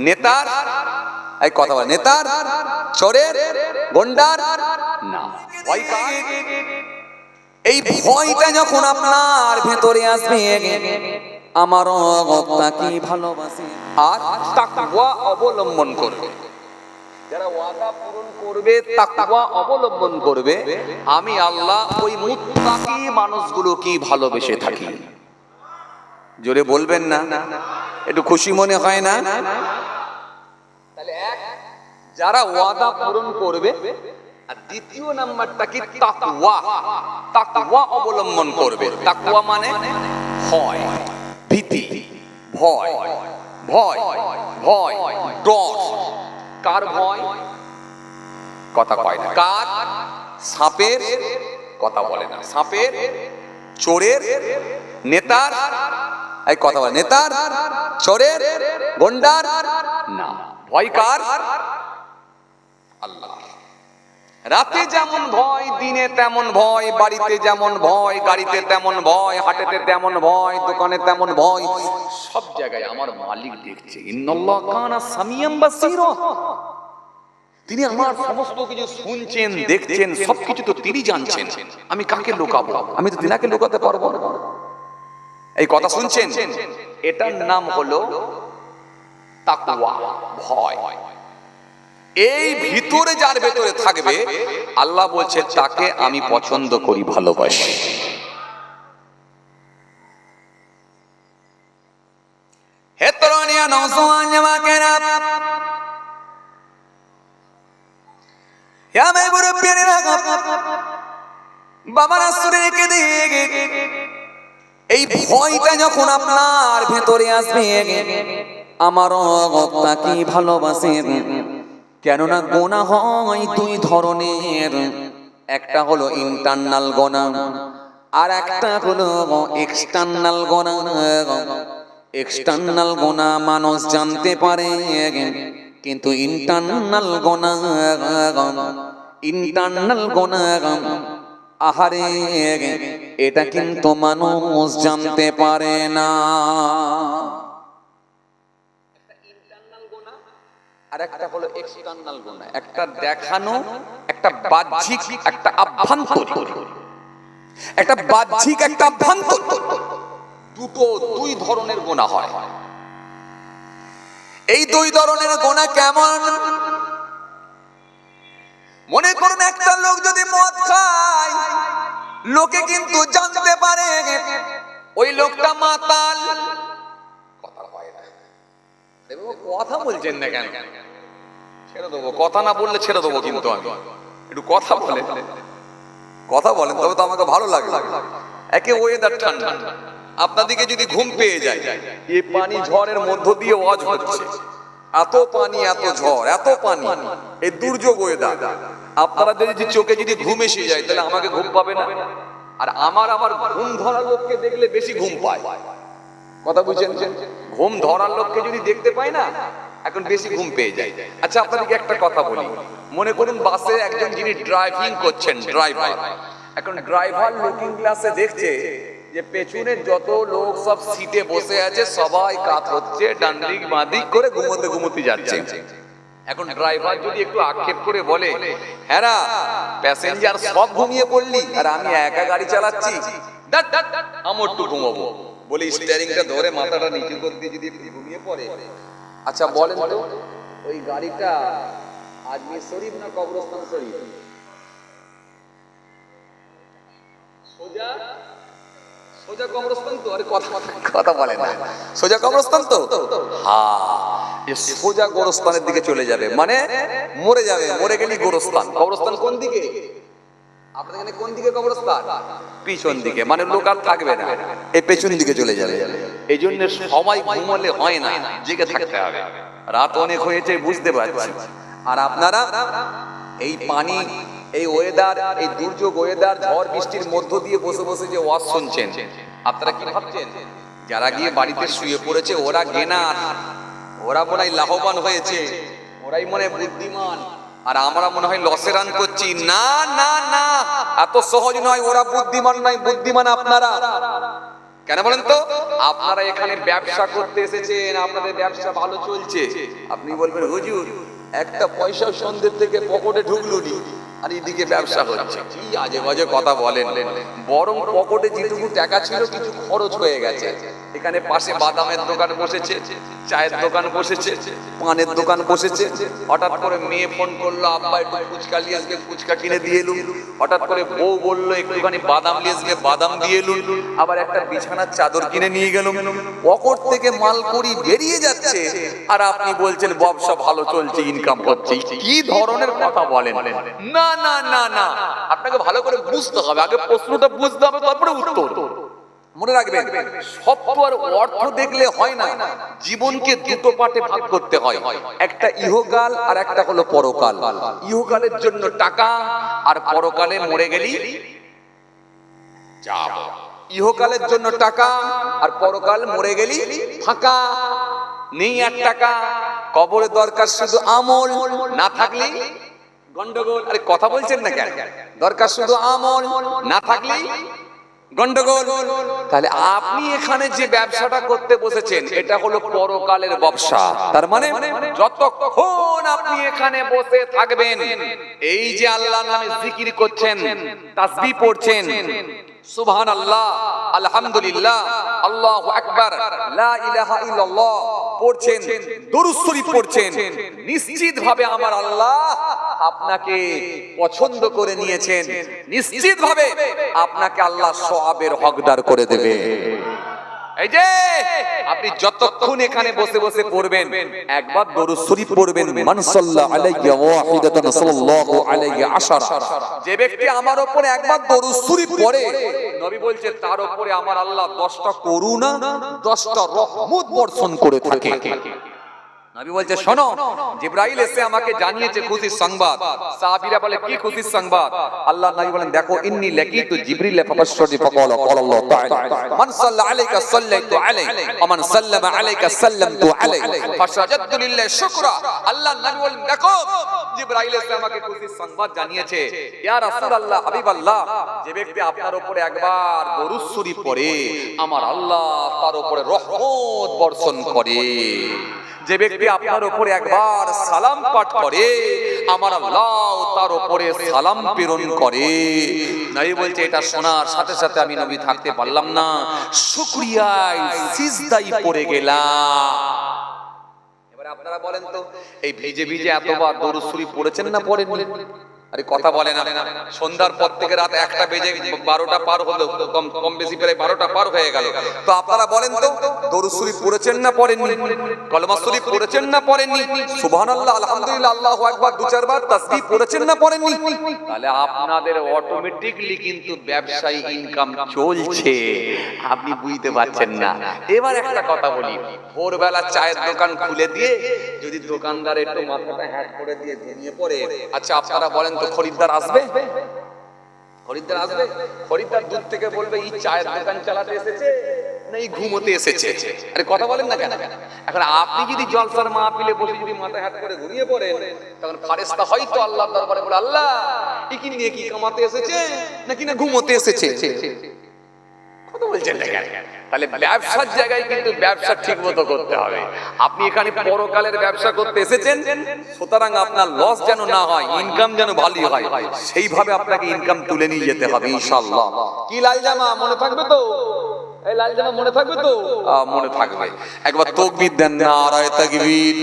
নেতার, এই কথা বলে, নেতার, চোরের, গন্ডার, না। ভয়? এই ভয়টা যখন আপনার ভেতরে আসবে, আমার কি ভালোবাসে? আর তাকওয়া অবলম্বন করবে। যারা ওয়াদা পূরণ করবে, তাকওয়া অবলম্বন করবে, আমি আল্লাহ ওই মুত্তাকি মানুষগুলো কি ভালোবেসে থাকি। জোরে বলবেন না? একটু খুশি মনে হয় না? যারা ওয়াদা পূরণ করবে, আর দ্বিতীয় নাম্বারটা কি? তাকওয়া। তাকওয়া অবলম্বন করবে। তাকওয়া মানে ভয়, ভীতি, ভয় ভয় ভয়, ডর। কার ভয়? কথা কয় না। কার? সাপের কথা বলে না। সাপের, চোরের নেতার, এই কথা বলে। নেতার, চোরের, গন্ডার, না। ভয় কার? আল্লাহ। রাতে যেমন ভয়, দিনে তেমন ভয়, বাড়িতে যেমন ভয়, গাড়িতে তেমন ভয়, হাটেতে তেমন ভয়, দোকানে তেমন ভয়, সব জায়গায় আমার মালিক দেখছে। তিনি আমার সমস্ত কিছু শুনছেন, দেখছেন সবকিছু তো তিনি জানছেন। আমি কাকে লুকাবো? আমি তো তিনাকে লুকাতে পারব এই কথা শুনছেন? এটার নাম হলো তাকওয়া, ভয়। এই ভিতরে যার ভেতরে থাকবে, আল্লাহ বলছে, তাকে আমি পছন্দ করি, ভালোবাসি। বাবার আসরে রেখে দিয়ে এই ভয়টা যখন আপনার ভেতরে আসবে, আমার তাকে ভালোবাসেন কেননা গোনা হয় দুই ধরনের। একটা হলো ইন্টারনাল গোনা আর একটা হলো এক্সটার্নাল গোনা। এক্সটার্নাল গোনা মানুষ জানতে পারে কিন্তু ইন্টারনাল গোনা ইন্টারনাল গোনা আহারে এটা কিন্তু মানুষ জানতে পারে না। আর একটা হলো এক্সটার্নাল গুণ। একটা দেখানো, একটা বাহ্যিক, একটা একটা বাহ্যিক, একটা দুটো, দুই ধরনের গোনা হয়। এই দুই ধরনের গোনা কেমন? মনে করুন একটা লোক যদি মদ খায়, লোকে কিন্তু জানতে পারে ওই লোকটা মাতাল। কথা বলছেন না কেন? ছেড়ে দেবো। কথা না বললে ছেড়ে দেবো কিন্তু আমি। একটু কথা বলে। কথা বলেন, তবে তো আমাকে ভালো লাগে। একে ওয়েদার ঠান্ডা। আপনাদিকে যদি ঘুম পেয়ে যায় এই পানি ঝড়ের মধ্য দিয়ে ওয়াজ হচ্ছে। এত পানি, এত ঝড়, এত পানি। এই দুর্যোগ ওয়েদার আপনারা যদি চোখে যদি ঘুম এসে যায়, তাহলে আমাকে ঘুম পাবে না। আর আমার আমার ঘুম ধরা লোককে দেখলে বেশি ঘুম পায়। কথা বুঝছেন? ঘুম ধরার লোককে যদি দেখতে পাই না এখন বেশি ঘুম পেয়ে যায়। আচ্ছা আপনাদেরকে একটা কথা বলি। মনে করুন বাসে একজন যিনি ড্রাইভিং করছেন ড্রাইভার এখন ড্রাইভার লুকিং গ্লাসে দেখছে যে পেছনে যত লোক সব সিটে বসে আছে সবাই কাত হচ্ছে ডান দিক করে ঘুমোতে ঘুমোতে যাচ্ছে। এখন ড্রাইভার যদি একটু আক্ষেপ করে বলে হ্যাঁ প্যাসেঞ্জার সব ঘুমিয়ে পড়লি আর আমি একা গাড়ি চালাচ্ছি ডাট, ডাট, ডাট, আমি একটু ঘুমাবো। বলে স্টিয়ারিংটা ধরে মাথাটা নিচু করতে যদি ঘুমিয়ে পড়ে। আচ্ছা বলেন তো। ওই গাড়িটা আজমির শরীফ না কবরস্থান শরীফ? সোজা? সোজা কবরস্থান তো? আরে কথা কথা বলে না সোজা কবরস্থান তো? হ্যাঁ সোজা গোরস্থানের দিকে চলে যাবে। মানে মরে যাবে মরে গেলি গোরস্থান। কবরস্থান কোন দিকে? আপনাদের এখানে কোন দিকে কবরস্থান? পিছন দিকে মানে লোক আর থাকবে না। এই পেছন দিকে চলে যাবে। এই জন্য সময় ঘুমলে হয় না জেগে থাকতে হবে। রাত অনেক হয়েছে বুঝতে পারছি। আর আপনারা এই পানি এই ওয়েদার এই দুর্যোগ ওয়েদার ঝড় বৃষ্টির মধ্য দিয়ে বসে বসে যে ওয়াজ শুনছেন আপনারা কি ভাবছেন? যারা গিয়ে বাড়িতে শুয়ে পড়েছে ওরা গেনার ওরা মনে হয় লাভবান হয়েছে ওরাই মনে বুদ্ধিমান। আর আমরা মনে হয় লসে রান করছি। না না না। এত সহজ নয়, ওরা বুদ্ধিমান নয়, বুদ্ধিমান আপনারা। কেন বলেন তো? আপনারা এখানে ব্যবসা করতে এসেছেন, আপনাদের ব্যবসা ভালো চলছে। আপনি বলবেন, হুজুর, একটা পয়সা সন্ধ্যের থেকে পকেটে ঢুকলুনি আর এদিকে ব্যবসা হচ্ছে। কি আজে বাজে কথা বলেন। বরং পকেটে যেটুকু টাকা ছিল কিছু খরচ হয়ে গেছে। এখানে পাশে বাদামের দোকান বসেছে, চায়ের দোকান বসেছে, পানের দোকান বসেছে। হঠাৎ করে মেয়ে ফোন করল, আব্বা, একটু ফুচকা নিয়ে ফুচকা কিনে দিয়ে হঠাৎ করে বউ বলল, একটুখানি বাদাম নিয়ে বাদাম দিয়ে এলুম। আবার একটা বিছানার চাদর কিনে নিয়ে গেল পকেট থেকে মাল করি বেরিয়ে যাচ্ছে। আর আপনি বলছেন, ব্যবসা ভালো চলছে ইনকাম করছে কি ধরনের কথা বলেন? না না না না আপনাকে ভালো করে বুঝতে হবে। আগে প্রশ্নটা বুঝতে হবে, তারপরে উত্তর। মনে রাখবেন সব আর অর্থ দেখলে হয় না। জীবনকে দুটো পার্টে ভাগ করতে হয়। একটা ইহকাল আর একটা হলো পরকাল। ইহকালের জন্য টাকা আর পরকালে মরে গেলি, যাব। ইহকালের জন্য টাকা আর পরকাল মরে গেলি, ফাঁকা। নেই এক টাকা। কবরের দরকার শুধু আমল, না থাকলে গন্ডগোল। আরে কথা বলছেন না কেন? দরকার শুধু আমল। না থাকলে গন্ডগোল। তাহলে আপনি এখানে যে ব্যবসাটা করতে বসেছেন এটা হলো পরকালের ব্যবসা। তার মানে যতক্ষণ আপনি এখানে বসে থাকবেন এই যে আল্লাহ নামে জিকির করছেন তাসবিহ পড়ছেন সুবহান আল্লাহ আলহামদুলিল্লাহ আল্লাহু আকবার লা ইলাহা ইল্লাল্লাহ পড়ছেন দরুদ শরীফ পড়ছেন। নিশ্চিত ভাবে আমার আল্লাহ আপনাকে পছন্দ করে নিয়েছেন। নিশ্চিত ভাবে আপনাকে আল্লাহ সওয়াবের হকদার করে দেবে। এই যে, আপনি যতক্ষণ এখানে বসে বসে পড়বেন, একবার দরুদ শরীফ পড়বেন, মান সাল্লা আলাইহি ওয়াহিদাতান সাল্লাল্লাহু আলাইহি আশারা। যে ব্যক্তি আমার উপর একবার দরুদ শরীফ পড়ে, নবী বলছে, তার উপরে আমার আল্লাহ 10টা করুণা 10টা রহমত বর্ষণ করে থাকে। নবী বলছে, শোনো, জিব্রাইল এসে আমাকে জানিয়েছে খুশির সংবাদ। সাহাবীরা বলে, কি খুশির সংবাদ? আল্লাহ নবী বলেন, দেখো, ইন্নী জিবরিল ফাকালা আল্লাহ তাআলা মান সাল্লা আলাইকা আলাইহি, ওয়া মান সাল্লামা আলাইকা সাল্লামতু আলাইহি ফাসাজাদতু শুকরা। আল্লাহ নবী বলেন, দেখো, জিব্রাইল এসে আমাকে খুশির সংবাদ জানিয়েছে। ইয়া রাসূলুল্লাহ, হাবিবাল্লাহ, যে ব্যক্তি আপনার উপরে একবার পড়ে, আমার আল্লাহ তার উপরে রহমত বর্ষণ করে। যে ব্যক্তি আপনার উপরে একবার সালাম পাঠ করে, আমার আল্লাহ তার উপরে সালাম প্রেরণ করে। নাই বলছে, এটা শোনার সাথে সাথে আমি নবী থাকতে পারলাম না। শুকরিয়ায় সিজদাই পড়ে গেলাম। এবারে আপনারা বলেন তো, এই ভিজে ভিজে এতবার দরুদ শরীফ পড়েছেন না পড়েননি? আরে কথা বলে না। সন্ধ্যার পর থেকে রাত একটা বেজে বারোটা পার হলো। কম কম বেশি প্রায় বারোটা পার হয়ে গেল। তো আপনারা বলেন তো, দরুদ শরীফ পড়েছেন না পড়েননি? কলমা শরীফ পড়েছেন না পড়েননি? সুবহানাল্লাহ, আলহামদুলিল্লাহ, আল্লাহু আকবার, দু চারবার তাসবিহ পড়েছেন না পড়েননি? তাহলে আপনাদের অটোমেটিকলি কিন্তু ব্যবসায়ী ইনকাম চলছে। আপনি বুঝতে পারছেন না। এবার একটা কথা বলি। ভোরবেলা চায়ের দোকান খুলে দিয়ে যদি দোকানদার একটু মাথাটা হ্যাট করে দিয়ে ঘুমিয়ে পড়ে আচ্ছা আপনারা বলেন তো খরিদ্দার আসবে? খরিদ্দার আসবে? খরিদ্দার দূর থেকে বলবে, এই চায়ের দোকান চালাতে এসেছে এই ঘুমোতে এসেছে? আরে কথা বলেন না কেন? এখন আপনি যদি জলসার মাহফিলে বসে যদি মাথা হাত করে ঘুমিয়ে পড়েন, তখন ফারেস্তা হয়তো আল্লাহ দরবারে বলে, আল্লাহ কি নিয়ে কি কামাতে এসেছে? নাকি না ঘুমোতে এসেছে? কথা বলছেন না কেন? তাহলে ব্যবসার জায়গায় কিন্তু ব্যবসা ঠিক মতো করতে হবে। আপনি এখানে পরকালের ব্যবসা করতে এসেছেন সুতরাং আপনার লস যেন না হয় ইনকাম যেন ভালো হয় সেইভাবে আপনাকে ইনকাম তুলে নিয়ে যেতে হবে ইনশাআল্লাহ। কি লাল জামা মনে থাকবে তো? এই লাল জামা মনে থাকবে তো? মনে থাকবে। একবার তকবির দেন না আড়াই তাকবীর।